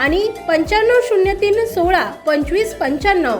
आणि पंच्याण्णव शून्य तीन सोळा पंचवीस पंच्याण्णव.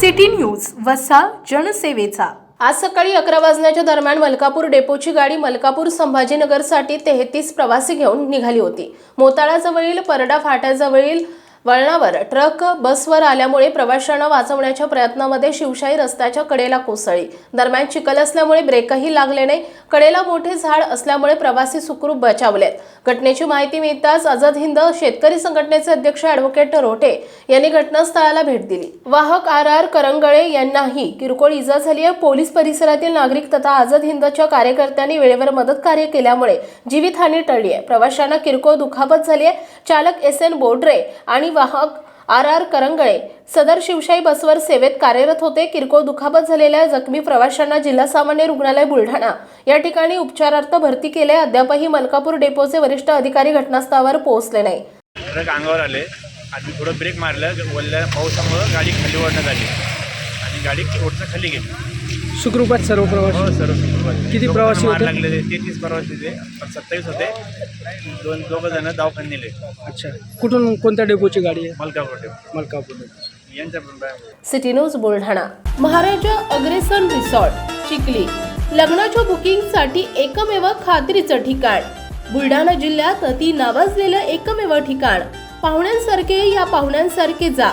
सिटी न्यूज वसा जनसेवेचा. आज सकाळी अकरा वाजण्याच्या दरम्यान मलकापूर डेपोची गाडी मलकापूर संभाजीनगरसाठी तेहतीस प्रवासी घेऊन निघाली होती. मोताळाजवळील परडा फाट्याजवळील वळणावर ट्रक बसवर आल्यामुळे प्रवाशांना वाचवण्याच्या प्रयत्नामध्ये शिवशाही रस्त्याच्या कडेला कोसळली. दरम्यान चिखल असल्यामुळे ब्रेकही लागले नाही. कडेला मोठे झाड असल्यामुळे प्रवासी सुखरूप बचावलेत. घटनेची माहिती मिळताच आझाद हिंद शेतकरी संघटनेचे अध्यक्ष ॲडव्होकेट रोटे यांनी घटनास्थळाला भेट दिली. वाहक आर आर करंगळे यांनाही किरकोळ इजा झाली आहे. पोलीस परिसरातील नागरिक तथा आझाद हिंदच्या कार्यकर्त्यांनी वेळेवर मदत कार्य केल्यामुळे जीवितहानी टळली आहे. प्रवाशांना किरकोळ दुखापत झाली आहे. चालक एस एन बोडरे आणि वाहक आर आर करंगळे सदर शिवशाही बसवर सेवेत कार्यरत होते. किरकोळ दुखापत झालेल्या जखमी प्रवाशांना जिल्हा सामान्य रुग्णालय बुलढाणा. या ठिकाणी उपचारार्थ भरती केले. अद्यापही मलकापूर डेपोचे वरिष्ठ अधिकारी घटनास्थळावर पोहोचले नाही. ट्रक अंगावर आले. आणि थोडं ब्रेक मारलं. वल्ल्या पावसामुळं गाडी खाली ओढण्यात आली. गाडी ओढणं खाली गेली. सुखरूपात सर्व हो प्रवासी सर्व सुखरूप. किती प्रवासी होते? लागलेले तेहतीस प्रवासी होते पण सत्तावीस होते. दोन दोघं जण दवाखान्यात नेले. अच्छा. कुठून कोणत्या डेपोची गाडी आहे? मलकापूर मलकापूर यांच्या पण बाया. City news Buldhana. Maharaja Agrasen resort Chikhli. लग्नाच्या बुकिंगसाठी एकमेव खात्रीचं ठिकाण. बुलढाणा जिल्ह्यात अति नावाजलेलं एकमेव ठिकाण. पाहुण्यांसारखे या पाहुण्यांसारखे जा.